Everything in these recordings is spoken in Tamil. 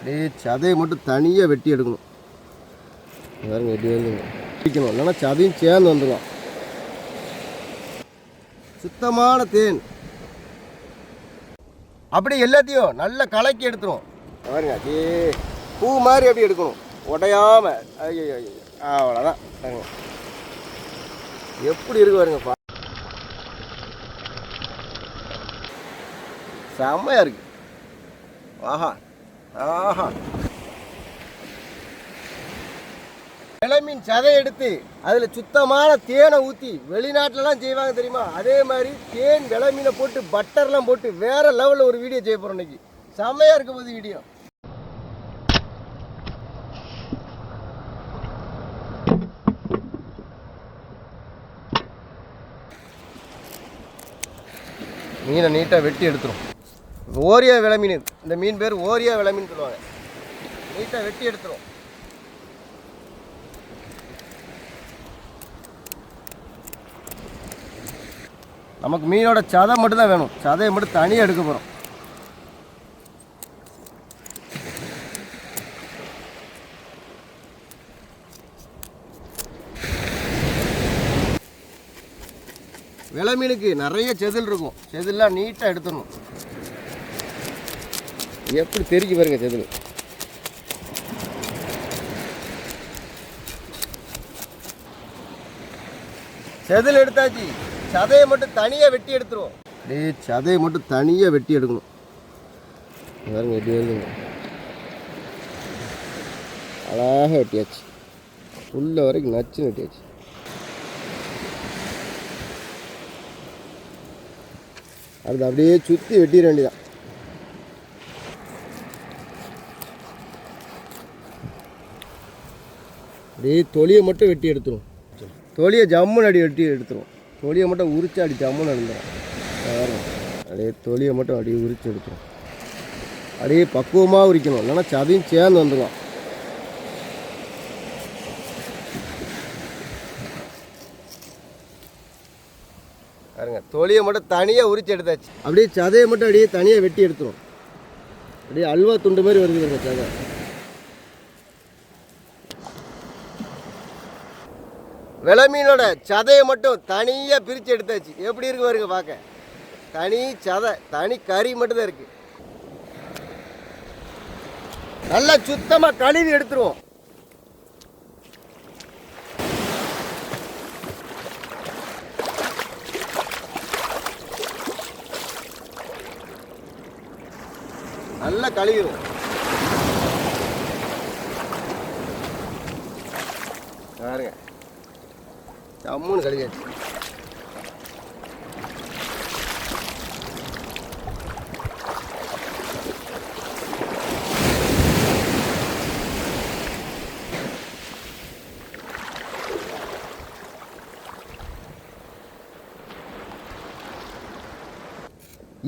அப்படியே சதையை மட்டும் தனியாக வெட்டி எடுக்கணும். இங்க பாருங்க வெட்டி வந்துங்க பிடிக்கணும். இல்லைன்னா சதையும் சேர்ந்து வந்துடும் சுத்தமான தேன். அப்படி எல்லாத்தையும் நல்லா கலக்கி எடுத்துரும். பாருங்க அப்படியே பூ மாதிரி அப்படி எடுக்கணும். உடையாம. ஐயோ ஐயோ அவ்வளோதான் எப்படி இருக்கு பாருங்க பா செம்மையா இருக்கு. ஆஹா. ஆஹா. இளமீன் சதை எடுத்து அதில் சுத்தமான தேனை ஊற்றி வெளிநாட்டிலலாம் செய்வாங்க தெரியுமா? அதே மாதிரி தேன் விளமீனை போட்டு பட்டர்லாம் போட்டு வேற லெவலில் ஒரு வீடியோ செய்ய போகிறோம் இன்னைக்கு. செம்மையாக இருக்க போகுது வீடியோ மீனை நீட்டாக வெட்டி எடுத்துரும். ஓரியா விளமீன். இந்த மீன் பேர் ஓரியா விளமீன் சொல்லுவாங்க. நீட்டாக வெட்டி எடுத்துரும். நமக்கு மீனோட சதை மட்டும் தான் வேணும். சதையை மட்டும் தனியாக எடுக்க போகிறோம் விலை மீனுக்கு நிறைய செதில் இருக்கும். செதில்லாம் நீட்டாக எடுத்துடணும். எப்படி தெறிக்கி பாருங்க செதில். செதில் எடுத்தாச்சு. சதையை மட்டும் தனியாக வெட்டி எடுத்துருவோம். அப்படியே சதையை மட்டும் தனியாக வெட்டி எடுக்கணும். பாருங்க வெட்டி வருதுங்க. அழகாக வெட்டியாச்சு. உள்ள வரைக்கும் நச்சு வெட்டியாச்சு. அடுத்து அப்படியே சுற்றி வெட்டிட வேண்டியதான் அப்படியே தொலியை மட்டும் வெட்டி எடுத்துரும். தொலியை ஜம்முன்னு அடி வெட்டி எடுத்துரும். தொலியை மட்டும் உரிச்சு அடி ஜம்முன்னு பாருங்க. அப்படியே தொலியை மட்டும் அப்படியே உரிச்சு எடுத்துரும். அப்படியே பக்குவமாக உரிக்கணும். இல்லைன்னா சதையும் சேர்ந்து வந்துடும் பாருங்க தொலியை மட்டும் தனியாக உரிச்சு எடுத்தாச்சு. அப்படியே சதையை மட்டும் அப்படியே தனியாக வெட்டி எடுத்துரும். அப்படியே அல்வா துண்டு மாதிரி வருது பாருங்க சதை. விளமீனோட சதையை மட்டும் தனியாக பிரித்து எடுத்தாச்சு. எப்படி இருக்கு பாருங்க பார்க்க. தனி சதை தனி கறி மட்டும்தான் இருக்குது இருக்கு. நல்லா சுத்தமாக கழுவி எடுத்துருவோம். நல்லா கழுவிடும் பாருங்க. ஜம்முன்னு கழுவியாச்சு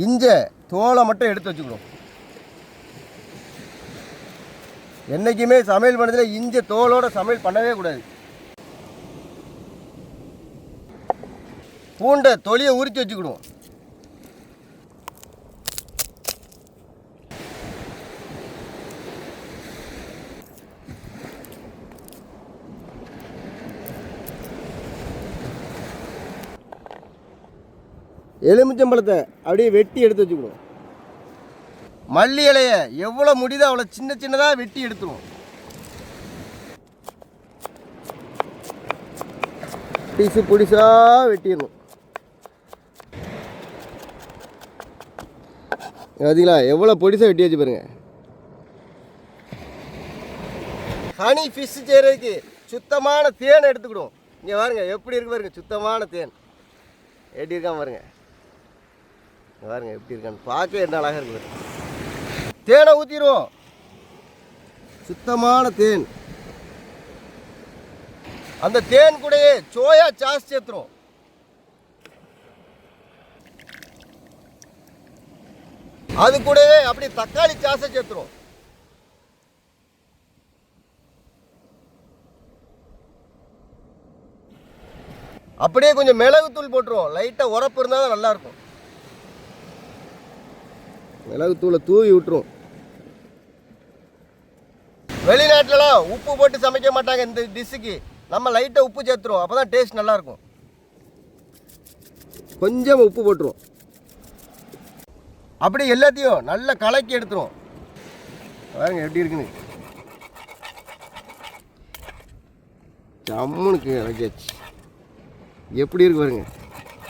இஞ்ச தோலை மட்டும் எடுத்து வச்சுக்கணும். என்னைக்குமே சமையல் பண்ணதுல இஞ்ச தோலோட சமையல் பண்ணவே கூடாது. பூண்டை தொலியை உரித்து வச்சுக்கிடுவோம். எலுமிச்சம்பழத்தை அப்படியே வெட்டி எடுத்து வச்சுக்கணும் மல்லி இலைய எவ்வளோ முடியுதோ அவ்வளோ சின்ன சின்னதாக வெட்டி எடுத்துருவோம். பீஸு புடிசாக வெட்டிடணும். பார்த்தீங்களா எவ்வளோ பொடிசாக வெட்டி வச்சு பாருங்க. ஹனி ஃபிஷ் செய்கிறதுக்கு சுத்தமான தேன் எடுத்துக்கிடும் இங்கே பாருங்க எப்படி இருக்கு பாருங்க சுத்தமான தேன். எப்படி இருக்கான் பாருங்க. இங்க பாருங்க எப்படி இருக்கான்னு பார்க்க என்ன அழகாக இருக்கு பாருங்க. தேனை ஊற்றிடுவோம் சுத்தமான தேன். அந்த தேன் கூடயே சோயா சாஸ் சேர்த்துரும் அது கூடவே அப்படி தக்காளி சாசை சேர்த்துரும். அப்படியே கொஞ்சம் மிளகுத்தூள் போட்டுருவோம். லைட்டாக உரப்பு இருந்தால் தான் நல்லாயிருக்கும். மிளகுத்தூளை தூவி விட்டுரும் வெளிநாட்டிலலாம் உப்பு போட்டு சமைக்க மாட்டாங்க இந்த டிஷ்ஷுக்கு நம்ம லைட்டாக உப்பு சேர்த்துருவோம். அப்போ தான் டேஸ்ட் நல்லாயிருக்கும். கொஞ்சம் உப்பு போட்டுருவோம். அப்படி எல்லாத்தையும் நல்லா கலக்கி எடுத்துருவோம். பாருங்க எப்படி இருக்குன்னு. ஜம்முனுக்கு இறக்கியாச்சு. எப்படி இருக்கு பாருங்க.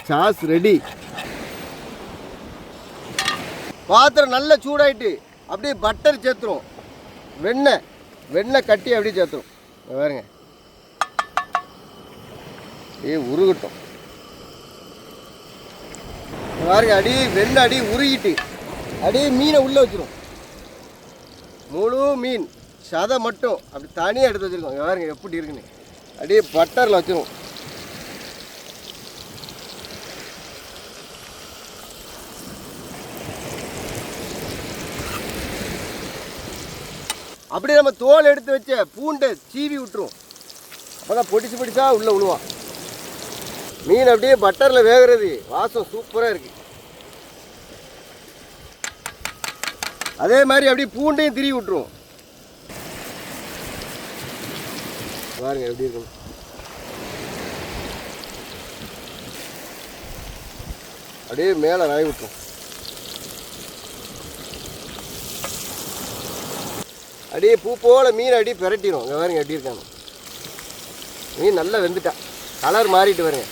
சாஸ் ரெடி பாத்திரம் நல்லா சூடாயிட்டு அப்படியே பட்டர் சேர்த்துரும் வெண்ணெய் வெண்ணெய் கட்டி அப்படியே சேர்த்துரும் பாருங்க. ஏ உருகட்டும். பாருங்க அடி ரெண்டு அடி உருகிட்டு. அடி மீனை உள்ளே வச்சிரும். முழு மீன் சதை மட்டும். அப்படி தனியாக எடுத்து வச்சிருக்கோம். பாருங்க எப்படி இருக்குன்னு. அப்படியே பட்டரில் வச்சிரும். அப்படியே நம்ம தோல் எடுத்து வச்ச பூண்டை சீவி விட்டுரும். அப்போ தான் பொடிச்சு பொடிச்சா உள்ளே விழுவான் மீன் அப்படியே பட்டரில் வேகிறது. வாசம் சூப்பராக இருக்கு. அதே மாதிரி அப்படியே பூண்டையும் திரி விட்டுருவோம் பாருங்க எப்படி இருக்கும் அப்படியே மேலே ராய் விட்டுரும். அப்படியே பூ போல மீன் அப்படியே பிரட்டிடும் இங்கே பாருங்க எப்படி இருக்காங்க மீன் நல்லா வெந்துட்டா. கலர் மாறிட்டு வருங்க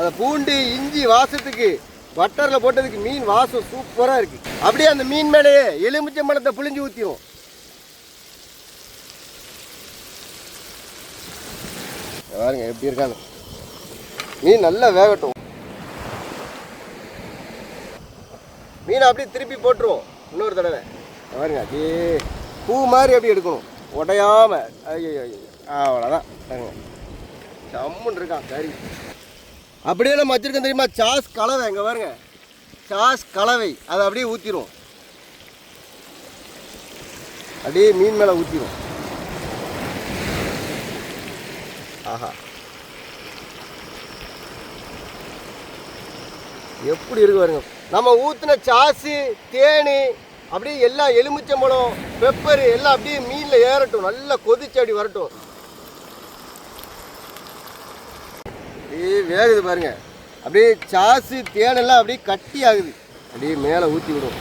அந்த பூண்டு இஞ்சி வாசத்துக்கு பட்டரில் போட்டதுக்கு மீன் வாசம் சூப்பராக இருக்கு. அப்படியே அந்த மீன் மேலேயே எலுமிச்சை மரத்தை புளிஞ்சு ஊற்றிடும் பாருங்க எப்படி இருக்காங்க மீன் நல்லா வேகட்டும். மீனை அப்படியே திருப்பி போட்டுருவோம் இன்னொரு தடவை. பாருங்க அப்படியே பூ மாதிரி அப்படி எடுக்கணும். உடையாம. ஐயோ ஐயோ அவ்வளோதான் பாருங்க. ஜம்முன்னு இருக்கான் கறி. அப்படியே நம்ம வச்சிருக்கோம் தெரியுமா? சாஸ் கலவை இங்கே பாருங்க. சாஸ் கலவை. அதை அப்படியே ஊற்றிடும் அப்படியே மீன் மேலே ஊற்றிடும் ஆஹா. எப்படி இருக்கு பாருங்க. நம்ம ஊற்றின சாஸு தேனி அப்படியே எல்லாம் எலுமிச்சம்பழம் பெப்பரு எல்லாம் அப்படியே மீனில் ஏறட்டும். நல்லா கொதிச்சு அப்படி வரட்டும். அப்படியே வேகுது பாருங்க. அப்படியே சாசு தேனெல்லாம் அப்படியே கட்டி ஆகுது அப்படியே மேலே ஊற்றி விடும்.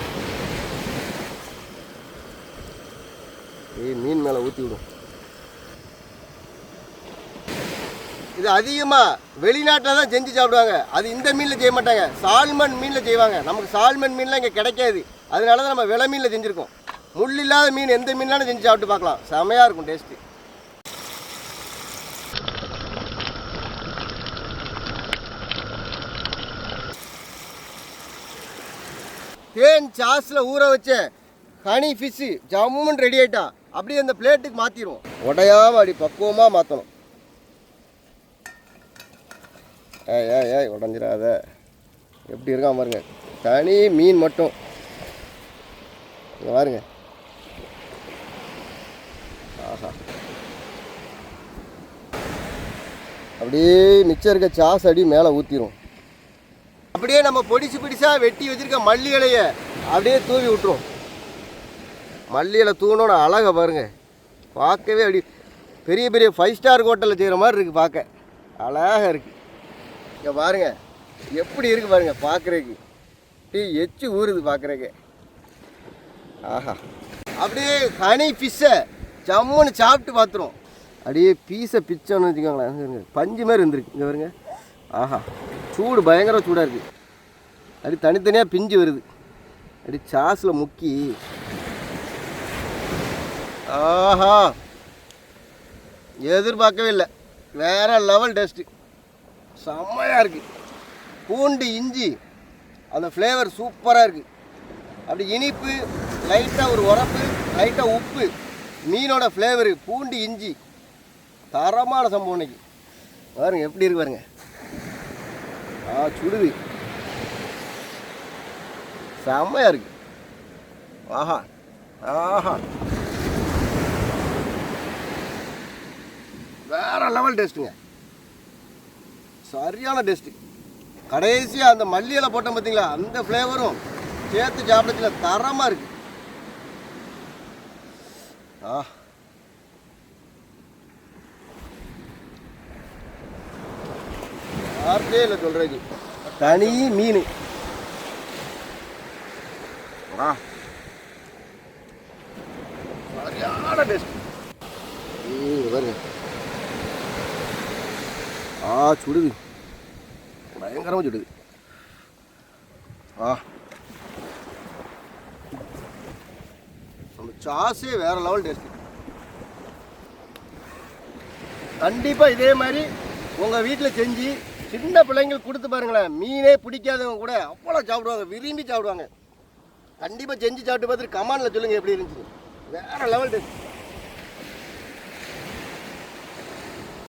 அப்படியே மீன் மேலே ஊற்றி விடும். இது அதிகமாக வெளிநாட்டில் தான் செஞ்சு சாப்பிடுவாங்க. அது இந்த மீனில் செய்ய மாட்டாங்க. சால்மன் மீனில் செய்வாங்க. நமக்கு சால்மன் மீன்லாம் இங்கே கிடைக்காது. அதனால தான் நம்ம விலை மீனில் செஞ்சுருக்கோம். முள் இல்லாத மீன் எந்த மீன்லாம் செஞ்சு சாப்பிட்டு பார்க்கலாம். செமையாக இருக்கும் டேஸ்ட்டு தேன் சாஸில் ஊற வச்ச ஹனி ஃபிஷ்ஷு ஜம்முன்னு ரெடி ஆகிட்டா அப்படியே அந்த பிளேட்டுக்கு மாற்றிடுவோம் உடையாமல் அப்படி பக்குவமாக மாற்றணும் ஏய் ஏய் ஏய் உடஞ்சிடாத எப்படி இருக்கான் பாருங்க. தனி மீன் மட்டும். இங்கே பாருங்க. ஆஹா. அப்படியே மிச்சம் இருக்க சாஸ் அடி மேலே ஊற்றிடும் அப்படியே நம்ம பொடிச்சு பிடிச்சா வெட்டி வச்சிருக்க மல்லி இலைய அப்படியே தூவி விட்டுரும். மல்லி இலை தூணோட அழகை பாருங்க. பார்க்கவே அப்படி பெரிய பெரிய ஃபைவ் ஸ்டார் ஹோட்டலில் செய்கிற மாதிரி இருக்குது பார்க்க. அழகாக இருக்குது இங்கே பாருங்கள் எப்படி இருக்குது பாருங்க பார்க்குறதுக்கு. டீ எச்சு ஊறுது பார்க்குறக்கு ஆஹா. அப்படியே ஹனி ஃபிஷ்ஷை ஜம்முன்னு சாப்பிட்டு பார்த்துரும். அப்படியே பீஸை பிச்சோன்னு வச்சுக்கோங்களேன். பஞ்சு மாதிரி இருந்திருக்கு. இங்கே பாருங்க. ஆஹா. சூடு பயங்கர சூடாக இருக்குது அப்படி தனித்தனியாக பிஞ்சு வருது. அப்படி சாஸில் முக்கி. ஆஹா. எதிர்பார்க்கவே இல்லை. வேற லெவல் டேஸ்ட்டு செம்மையாக இருக்குது பூண்டு இஞ்சி அந்த ஃப்ளேவர் சூப்பராக இருக்குது அப்படி இனிப்பு லைட்டாக ஒரு உரப்பு லைட்டாக உப்பு மீனோட ஃப்ளேவரு பூண்டு இஞ்சி. தரமான சம்பவம் இன்னைக்கு. பாருங்கள் எப்படி இருக்கு பாருங்கள் ஆ சுடுது. செம்மையாக இருக்கு. ஆஹா ஆஹா. வேற லெவல் டேஸ்ட்டுங்க சரியான டேஸ்ட்டு கடைசியாக அந்த மல்லி போட்டோம் பார்த்தீங்களா அந்த ஃப்ளேவரும் சேர்த்து சாப்பிடத்துல தரமாக இருக்குது ஆ வார்த்தையே இல்லை சொல்கிறேன் தனி மீன். ஆ சரியான டேஸ்ட். பாருங்க ஆ சுடுது. பயங்கரமாக சுடுது. ஆ. நம்ம சாஸே வேற லெவல் டேஸ்ட். கண்டிப்பாக இதே மாதிரி உங்கள் வீட்டில் செஞ்சு சின்ன பிள்ளைங்களுக்கு கொடுத்து பாருங்களேன். மீனே பிடிக்காதவங்க கூட அவ்வளோ சாப்பிடுவாங்க விரும்பி சாப்பிடுவாங்க. கண்டிப்பாக செஞ்சு சாப்பிட்டு பார்த்துட்டு கமானில் சொல்லுங்கள் எப்படி இருந்துச்சு வேறு லெவல் டேஸ்ட்